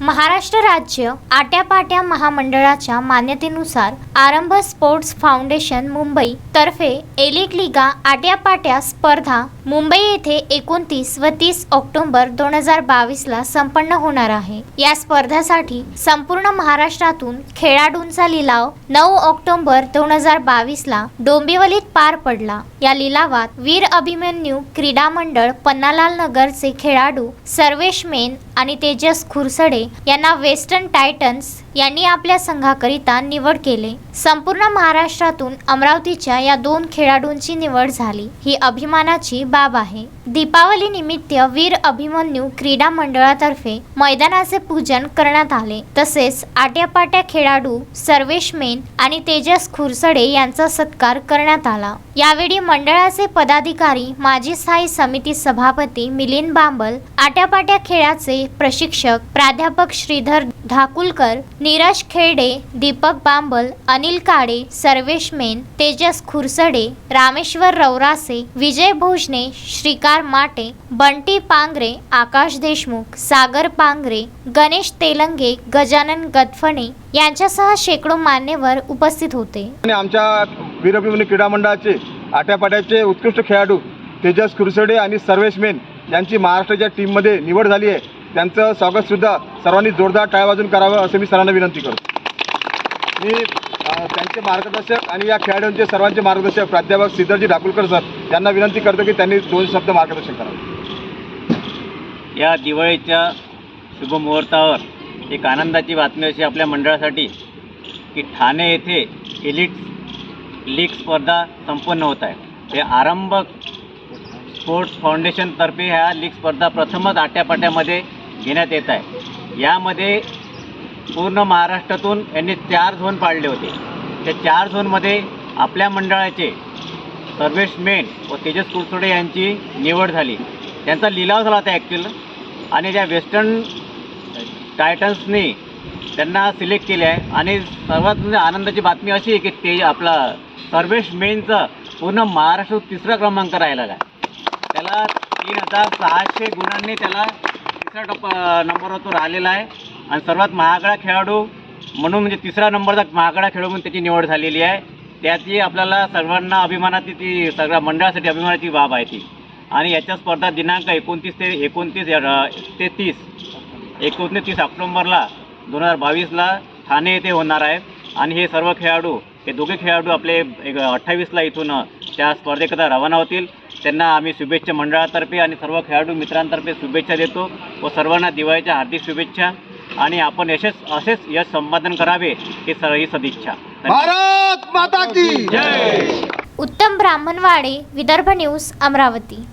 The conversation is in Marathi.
महाराष्ट्र राज्य आट्यापाट्या महामंडळाच्या मान्यतेनुसार आरंभ स्पोर्ट्स फाउंडेशन मुंबई तर्फे एलिट लिगा आट्यापाट्या स्पर्धा मुंबई येथे एकोणतीस व तीस ऑक्टोबर दोन हजार बावीसला संपन्न होणार आहे. या स्पर्धासाठी संपूर्ण महाराष्ट्रातून खेळाडूंचा लिलाव नऊ ऑक्टोबर दोन हजार बावीसला डोंबिवलीत पार पडला. या लिलावात वीर अभिमन्यू क्रीडा मंडळ पन्नालाल नगरचे खेळाडू सर्वेश मेन आणि तेजस खुरसडे यांना वेस्टर्न टायटन्स यांनी आपल्या संघाकरिता निवड केले. संपूर्ण महाराष्ट्रातून अमरावतीच्या या दोन खेळाडूंची निवड झाली. ही अभिमानाची बाब आहे. दीपावली निमित्त वीर अभिमन्यू क्रीडा मंडळातर्फे मैदानाचे पूजन करण्यात आले. तसेच आट्यापाट्या खेळाडू सर्वेश मेन आणि तेजस खुरसडे यांचा सत्कार करण्यात आला. यावेळी मंडळाचे पदाधिकारी माजी स्थायी समिती सभापती मिलिंद बांबल आट्यापाट्या खेळाचे प्रशिक्षक प्राध्यापक श्रीधर धाकुलकर नीरज खेडे दीपक बांबल अनिल काळे सर्वेश मेन तेजस खुरसडे रामेश्वर रौरासे विजय भोजने श्रीकांत श्रीकार माटे बंटी पांगरे आकाश देशमुख सागर पांगरे गणेश तेलंगे गजानन गदफणे यांच्यासह शेकडो मान्यवर उपस्थित होते. आणि आमच्या वीरभिमनी क्रीडा मंडळाचे आट्यापाट्याचे उत्कृष्ट खेळाडू तेजस खुरसडे आणि सर्वेश मेन यांची महाराष्ट्राच्या टीममध्ये निवड झाली आहे. त्यांचं स्वागतसुद्धा सर्वांनी जोरदार टाळ्या वाजून करावं असं मी सरांना विनंती करतो. मी त्यांचे मार्गदर्शक आणि या खेळाडूंचे सर्वांचे मार्गदर्शक प्राध्यापक सिद्धरजी ढाकुलकर सर यांना विनंती करतो की त्यांनी दोन शब्द मार्गदर्शन करावं. या दिवाळीच्या शुभमुहूर्तावर एक आनंदाची बातमी अशी आपल्या मंडळासाठी की ठाणे येथे एलिट लीग स्पर्धा संपन्न होत आहे. हे आरंभ स्पोर्ट्स फाउंडेशनतर्फे ह्या लीग स्पर्धा प्रथमच आट्यापाट्यामध्ये घेण्यात येत आहे. यामध्ये पूर्ण महाराष्ट्रातून यांनी चार झोन पाडले होते. त्या चार झोनमध्ये आपल्या मंडळाचे सर्वेश मेन व तेजस कुरसोडे यांची निवड झाली. त्यांचा लिलाव झाला होता ॲक्च्युअल आणि त्या वेस्टर्न टायटन्सनी त्यांना सिलेक्ट केले आहे. आणि सर्वात म्हणजे आनंदाची बातमी अशी आहे की ते आपला सर्वेश मेनचं पूर्ण महाराष्ट्रात तिसरा क्रमांक राहिलेला आहे. त्याला तीन हजार सहाशे गुणांनी त्याला तिसऱ्या टप नंबरवर तो राहिलेला आहे. आणि सर्वात महागडा खेळाडू म्हणून म्हणजे तिसरा नंबरचा महागडा खेळाडू म्हणून त्याची निवड झालेली आहे. त्याची आपल्याला सर्वांना अभिमानाची ती सगळ्या मंडळासाठी अभिमानाची बाब आहे ती. आणि याच्या स्पर्धा दिनांक एकोणतीस ते एकोणतीस ते तीस एकोणतीस तीस ऑक्टोंबरला दोन हजार बावीसला ठाणे येथे होणार आहे. आणि हे सर्व खेळाडू हे दोघे खेळाडू आपले एक अठ्ठावीसला इथून त्या स्पर्धेकरता रवाना होतील. त्यांना आम्ही शुभेच्छा मंडळातर्फे आणि सर्व खेळाडू मित्रांतर्फे शुभेच्छा देतो. व सर्वांना दिवाळीच्या हार्दिक शुभेच्छा. आणि आपण यशस असेच यश संपादन करावे ही स ही सदिच्छा. भारत माता की जय! उत्तम ब्राह्मणवाडे विदर्भ न्यूज अमरावती.